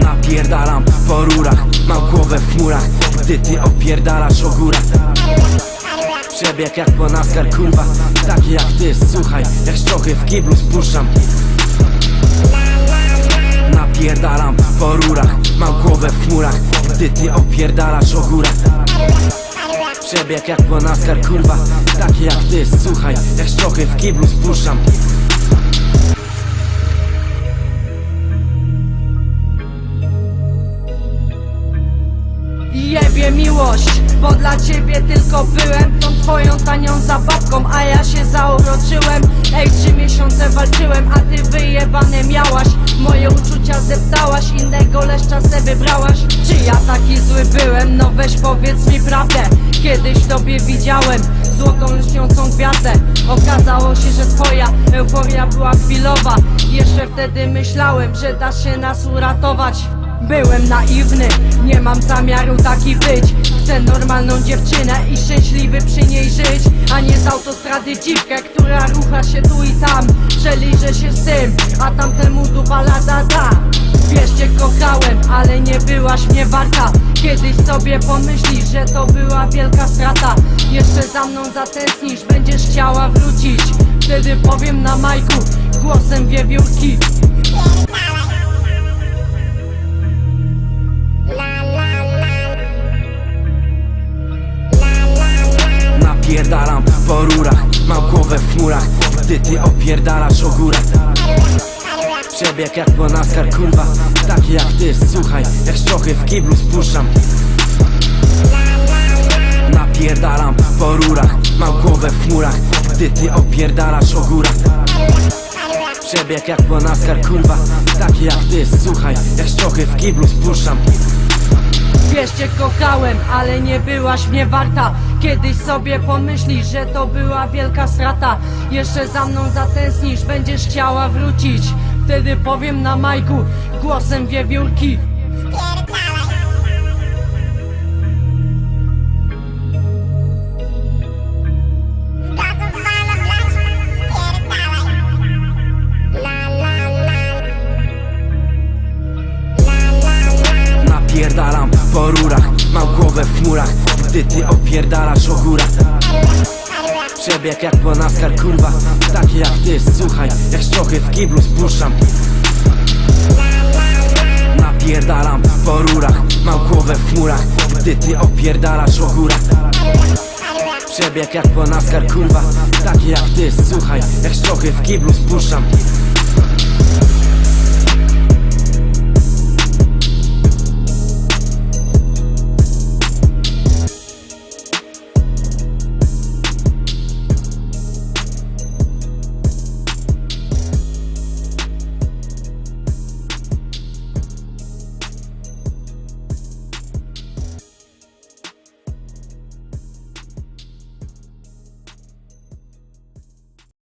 Napierdalam po rurach, mam głowę w chmurach Gdy ty opierdalasz o górach. Przebieg jak po naskar kurwa Taki jak ty, słuchaj Jak szczochy w kiblu spuszczam. Napierdalam po rurach Mam głowę w chmurach Gdy ty opierdalasz o górach Przebieg jak po naskar kurwa Taki jak ty, słuchaj Jak szczochy w kiblu spuszczam. Jebie miłość, bo dla ciebie tylko byłem Tą twoją tanią zabawką, a ja się zauroczyłem Ej, trzy miesiące walczyłem, a ty wyjebane miałaś. Moje uczucia zeptałaś, innego leszcza se wybrałaś Czy ja taki zły byłem? No weź powiedz mi prawdę. Kiedyś tobie widziałem złotą lśniącą gwiazdę. Okazało się, że twoja euforia była chwilowa. Jeszcze wtedy myślałem, że dasz się nas uratować. Byłem naiwny, nie mam zamiaru taki być. Chcę normalną dziewczynę i szczęśliwy przy niej żyć. A nie z autostrady dziwkę, która rucha się tu i tam. Przeliżę się z tym, a tamtemu dupa lada da warta. Kiedyś sobie pomyślisz, że to była wielka strata. Jeszcze za mną zatęsknisz, będziesz chciała wrócić. Wtedy powiem na majku, głosem wiewiórki Napierdalam po rurach Mam głowę w chmurach. Gdy ty opierdalasz o górach Przebieg jak po naskar kurwa. Taki jak ty, słuchaj Jak szczochy w kiblu spuszczam. Napierdalam po rurach Mam głowę w chmurach Gdy ty opierdalasz o górach. Przebieg jak po naskar kurwa. Taki jak ty, słuchaj Jak szczochy w kiblu spuszczam. Wiesz, cię kochałem, ale nie byłaś mnie warta. Kiedyś sobie pomyślisz, że to była wielka strata. Jeszcze za mną zatęsknisz, będziesz chciała wrócić Wtedy powiem na majku, głosem wiewiórki. Napierdalam po rurach Mam głowę w chmurach Gdy ty opierdalasz o górach Przebieg jak po naskar kurwa. Taki jak ty, słuchaj Jak szczochy w kiblu spuszczam. Napierdalam po rurach Mam głowę w chmurach Gdy ty opierdalasz o górach. Przebieg jak po naskar kurwa. Taki jak ty, słuchaj Jak szczochy w kiblu spuszczam